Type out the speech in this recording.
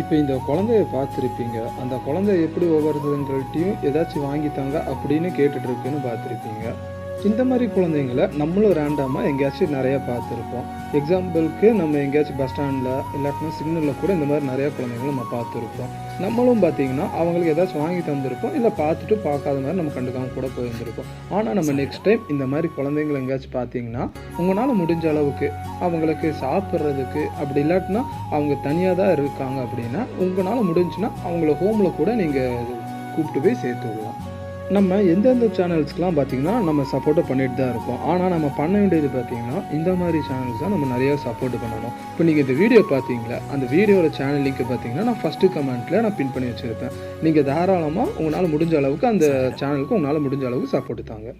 இப்போ இந்த குழந்தைய பார்த்துருப்பீங்க. அந்த குழந்தை எப்படி ஒவ்வொருத்தங்கள்ட்டையும் ஏதாச்சும் வாங்கித்தாங்க அப்படின்னு கேட்டுட்ருக்குன்னு பார்த்துருப்பீங்க. இந்த மாதிரி குழந்தைங்கள நம்மளும் ரேண்டமாக எங்கேயாச்சும் நிறையா பார்த்துருப்போம். எக்ஸாம்பிளுக்கு நம்ம எங்கேயாச்சும் பஸ் ஸ்டாண்டில் இல்லாட்டினா சிக்னலில் கூட இந்த மாதிரி நிறையா குழந்தைங்கள நம்ம பார்த்துருப்போம். நம்மளும் பார்த்தீங்கன்னா அவங்களுக்கு ஏதாச்சும் வாங்கி தந்திருப்போம். இல்லை பார்த்துட்டு பார்க்காத மாதிரி நம்ம கண்டுக்காமல் கூட போயிருந்திருப்போம். ஆனால் நம்ம நெக்ஸ்ட் டைம் இந்த மாதிரி குழந்தைங்கள எங்கேயாச்சும் பார்த்தீங்கன்னா உங்களால் முடிஞ்ச அளவுக்கு அவங்களுக்கு சாப்பிட்றதுக்கு அப்படி இல்லாட்டினா அவங்க தனியாக தான் இருக்காங்க அப்படின்னா உங்களால் முடிஞ்சுன்னா அவங்கள ஹோமில் கூட நீங்கள் கூப்பிட்டு போய் சேர்த்து விடலாம். நம்ம எந்தெந்த சேனல்ஸ்க்கெலாம் பார்த்தீங்கன்னா நம்ம சப்போர்ட்டை பண்ணிட்டு தான் இருக்கோம். ஆனால் நம்ம பண்ண வேண்டியது பார்த்தீங்கன்னா இந்த மாதிரி சேனல்ஸ் தான் நம்ம நிறைய சப்போர்ட் பண்ணணும். இப்போ நீங்கள் இந்த வீடியோ பார்த்தீங்களா? அந்த வீடியோட சேனல் லிங்க் பார்த்தீங்கன்னா நான் ஃபஸ்ட்டு கமெண்ட்டில் நான் பின் பண்ணி வச்சுருப்பேன். நீங்கள் தாராளமாக உங்களால் முடிஞ்ச அளவுக்கு அந்த சேனலுக்கு உங்களால் முடிஞ்ச அளவுக்கு சப்போர்ட் தாங்க.